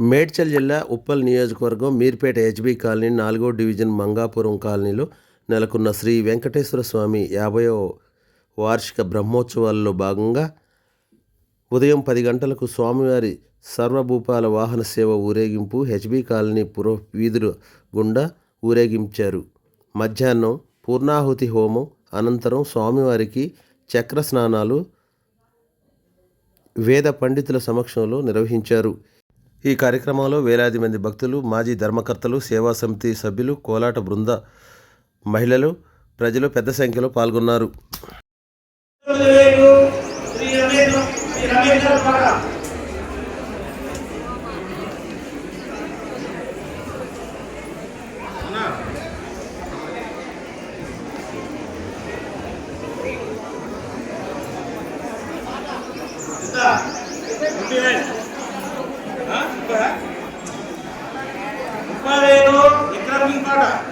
మేడ్చల్ జిల్లా ఉప్పల్ నియోజకవర్గం Meerpet HB colony నాలుగో డివిజన్ మంగాపురం కాలనీలో నెలకొన్న శ్రీ వెంకటేశ్వర స్వామి యాభైవ వార్షిక బ్రహ్మోత్సవాల్లో భాగంగా ఉదయం పది గంటలకు స్వామివారి సర్వభూపాల వాహన సేవ ఊరేగింపు హెచ్బి కాలనీ పుర వీధుల గుండా ఊరేగించారు. మధ్యాహ్నం పూర్ణాహుతి హోమం అనంతరం స్వామివారికి చక్ర స్నానాలు వేద పండితుల సమక్షంలో నిర్వహించారు. ఈ కార్యక్రమంలో వేలాది మంది భక్తులు మాజీ ధర్మకర్తలు సేవా సమితి సభ్యులు కోలాట బృంద మహిళలు ప్రజలు పెద్ద సంఖ్యలో పాల్గొన్నారు. ఇక్కడ మీ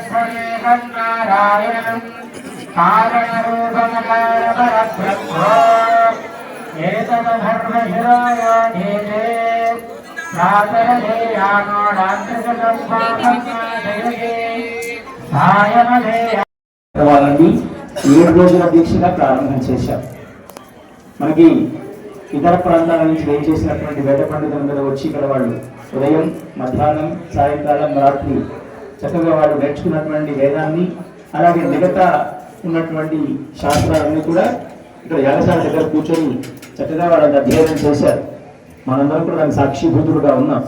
సర్వస్వరూపం నారాయణం రోజుల దీక్షగా ప్రారంభం చేశారు మనకి ఇతర ప్రాంతాల నుంచి వేయి చేసినటువంటి వేద పండితులందరూ వచ్చి ఇక్కడ వాళ్ళు ఉదయం మధ్యాహ్నం సాయంకాలం రాత్రి చక్కగా వాళ్ళు నేర్చుకున్నటువంటి వేదాన్ని అలాగే మిగతా ఉన్నటువంటి శాస్త్రాలన్నీ కూడా ఇక్కడ యాగశాల దగ్గర కూర్చొని చక్కగా వాళ్ళని అధ్యయనం చేశారు. మనందరం కూడా దానికి సాక్షిభూతులుగా ఉన్నాం.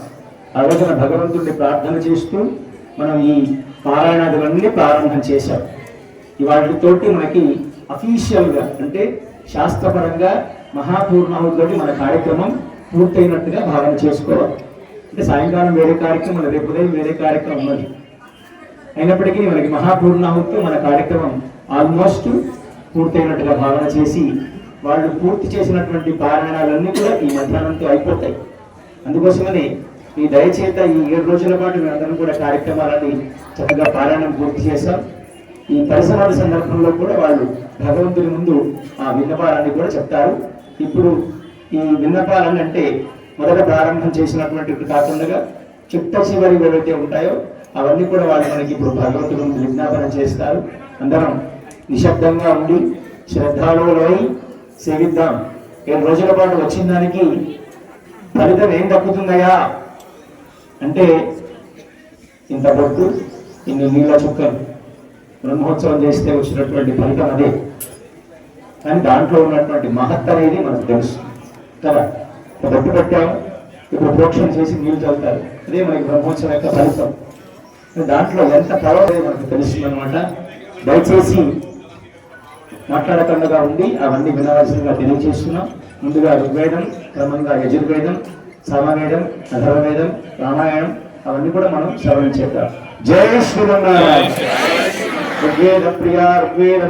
ఆ రోజున భగవంతుడిని ప్రార్థన చేస్తూ మనం ఈ పారాయణాదులన్నీ ప్రారంభం చేశాం. ఇవాటితోటి మనకి అఫీషియల్గా అంటే శాస్త్రపరంగా మహాపూర్ణాహుతోటి మన కార్యక్రమం పూర్తయినట్టుగా భావన చేసుకోవాలి. అంటే సాయంకాలం వేరే కార్యక్రమం రేపు ఉదయం వేరే కార్యక్రమం ఉన్నది అయినప్పటికీ మనకి మహాపూర్ణాహుతి మన కార్యక్రమం ఆల్మోస్ట్ పూర్తయినట్టుగా భావన చేసి వాళ్ళు పూర్తి చేసినటువంటి పారాయణాలన్నీ కూడా ఈ మధ్యాహ్నంతో అయిపోతాయి. అందుకోసమని ఈ దయచేత ఈ ఏడు రోజుల పాటు మేమందరం కూడా కార్యక్రమాలని చక్కగా పారాయణం పూర్తి చేస్తాం ఈ పరిసరాల సందర్భంలో కూడా వాళ్ళు భగవంతుని ముందు ఆ విన్నపాలన్నీ కూడా చెప్తారు. ఇప్పుడు ఈ విన్నపాలని అంటే మొదట ప్రారంభం చేసినటువంటి కాకుండా చిట్ట చివరి ఏవైతే ఉంటాయో అవన్నీ కూడా వాళ్ళు మనకి ఇప్పుడు భగవంతుడు విజ్ఞాపన చేస్తారు. అందరం నిశ్శబ్దంగా ఉండి శ్రద్ధాళువులై సేవిద్దాం. ఏడు రోజుల పాటు వచ్చిన దానికి ఫలితం ఏం దక్కుతుందయ్యా? అంటే ఇంత బొట్టు ఇన్ని నీళ్ళ చుక్కలు బ్రహ్మోత్సవం చేస్తే వచ్చినటువంటి ఫలితం అదే. కానీ దాంట్లో ఉన్నటువంటి మహత్ అనేది మనకు తెలుసు. కదా? ఒక బొట్టు పెట్టాము ఇప్పుడు ప్రోక్షణ చేసి నీళ్ళు చల్లుతారు. అదే మనకి బ్రహ్మోత్సవం యొక్క ఫలితం. దాంట్లో ఎంత ప్రభావం మనకు తెలుస్తుంది అనమాట దయచేసి మాట్లాడకుండా ఉండి అవన్నీ వినవలసిందిగా తెలియజేస్తున్నాం ముందుగా ఋగ్వేదం క్రమంగా యజుర్వేదం సామవేదం అధర్వవేదం రామాయణం అవన్నీ కూడా మనం శ్రవణం చేద్దాం. జై శ్రీమన్నారాయణ ఋగ్వేద ప్రియా ఋగ్వేద.